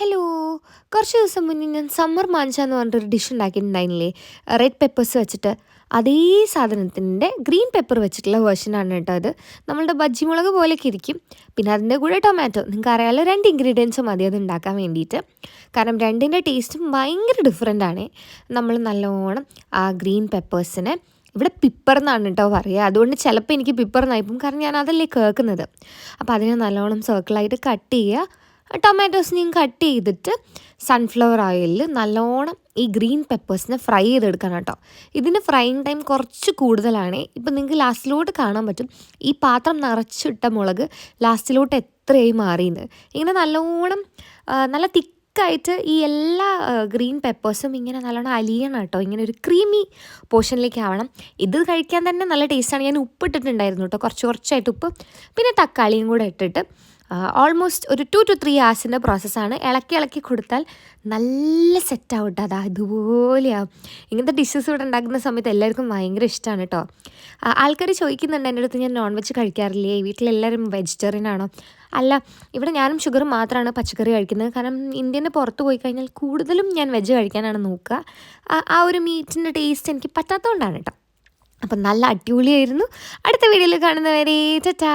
Hello കുറച്ച് ദിവസം മുന്നേ ഞാൻ സമ്മർ മാഞ്ച എന്ന് പറഞ്ഞിട്ടൊരു ഡിഷ് ഉണ്ടാക്കിയിട്ടുണ്ടായിരുന്നില്ലേ? റെഡ് പെപ്പേഴ്സ് വെച്ചിട്ട്. അതേ സാധനത്തിന്റെ ഗ്രീൻ പെപ്പർ വെച്ചിട്ടുള്ള വേർഷനാണ് കേട്ടോ അത്. നമ്മളുടെ ബജ്ജി മുളക് പോലെയൊക്കെ ഇരിക്കും. പിന്നെ അതിന്റെ കൂടെ ടൊമാറ്റോ നിങ്ങൾക്ക് അറിയാമല്ലോ രണ്ട് ഇൻഗ്രീഡിയൻസ് മതി അത് ഉണ്ടാക്കാൻ വേണ്ടിയിട്ട്. കാരണം രണ്ടിന്റെ ടേസ്റ്റും ഭയങ്കര ഡിഫറെന്റ് ആണ്. നമ്മൾ നല്ലോണം ആ ഗ്രീൻ പെപ്പേഴ്സിനെ ഇവിടെ പിപ്പർ എന്നാണ് കേട്ടോ പറയുക. അതുകൊണ്ട് ചിലപ്പോൾ എനിക്ക് പിപ്പർ എന്നായിപ്പം കാരണം ഞാൻ അതല്ലേ കേൾക്കുന്നത്. അപ്പോൾ അതിനെ നല്ലോണം സർക്കിളായിട്ട് കട്ട് ചെയ്യുക. ടൊമാറ്റോസിനെയും കട്ട് ചെയ്തിട്ട് സൺഫ്ലവർ ഓയിലിൽ നല്ലോണം ഈ ഗ്രീൻ പെപ്പേഴ്സിനെ ഫ്രൈ ചെയ്തെടുക്കണം കേട്ടോ. ഇതിന് ഫ്രൈയിങ് ടൈം കുറച്ച് കൂടുതലാണ്. ഇപ്പം നിങ്ങൾക്ക് ലാസ്റ്റിലോട്ട് കാണാൻ പറ്റും. ഈ പാത്രം നിറച്ചിട്ട മുളക് ലാസ്റ്റിലോട്ട് എത്രയായി മാറിയെന്ന് ഇങ്ങനെ നല്ലോണം നല്ല തിക്കായിട്ട് ഈ എല്ലാ ഗ്രീൻ പെപ്പേഴ്സും ഇങ്ങനെ നല്ലോണം അലിയണം കേട്ടോ. ഇങ്ങനെ ഒരു ക്രീമി പോർഷനിലേക്ക് ആവണം. ഇത് കഴിക്കാൻ തന്നെ നല്ല ടേസ്റ്റാണ് ഞാൻ ഉപ്പിട്ടിട്ടുണ്ടായിരുന്നു കേട്ടോ. കുറച്ച് കുറച്ചായിട്ട് ഉപ്പ്. പിന്നെ തക്കാളിയും കൂടെ ഇട്ടിട്ട് ഓൾമോസ്റ്റ് ഒരു ടു ടു ത്രീ ഹവേഴ്സിന്റെ പ്രോസസ്സാണ് ഇളക്കി ഇളക്കി കൊടുത്താൽ നല്ല സെറ്റാവും കേട്ടോ അതാ ഇതുപോലെയാവും ഇങ്ങനത്തെ ഡിഷസ് ഇവിടെ ഉണ്ടാക്കുന്ന സമയത്ത് എല്ലാവർക്കും ഭയങ്കര ഇഷ്ടമാണ് കേട്ടോ ആൾക്കാർ ചോദിക്കുന്നുണ്ട് എന്റെ അടുത്ത് ഞാൻ നോൺ വെജ് കഴിക്കാറില്ലേ വീട്ടിലെല്ലാവരും വെജിറ്റേറിയൻ ആണോ? അല്ല ഇവിടെ ഞാനും ഷുഗർ മാത്രമാണ് പച്ചക്കറി കഴിക്കുന്നത്. കാരണം ഇന്ത്യന്റെ പുറത്ത് പോയി കഴിഞ്ഞാൽ കൂടുതലും ഞാൻ വെജ് കഴിക്കാനാണ് നോക്കുക. ആ- ഒരു മീറ്റിന്റെ ടേസ്റ്റ് എനിക്ക് പറ്റാത്തതുകൊണ്ടാണ് കേട്ടോ അപ്പം നല്ല അടിപൊളിയായിരുന്നു. അടുത്ത വീഡിയോയിൽ കാണുന്നവരെ ടാറ്റാ!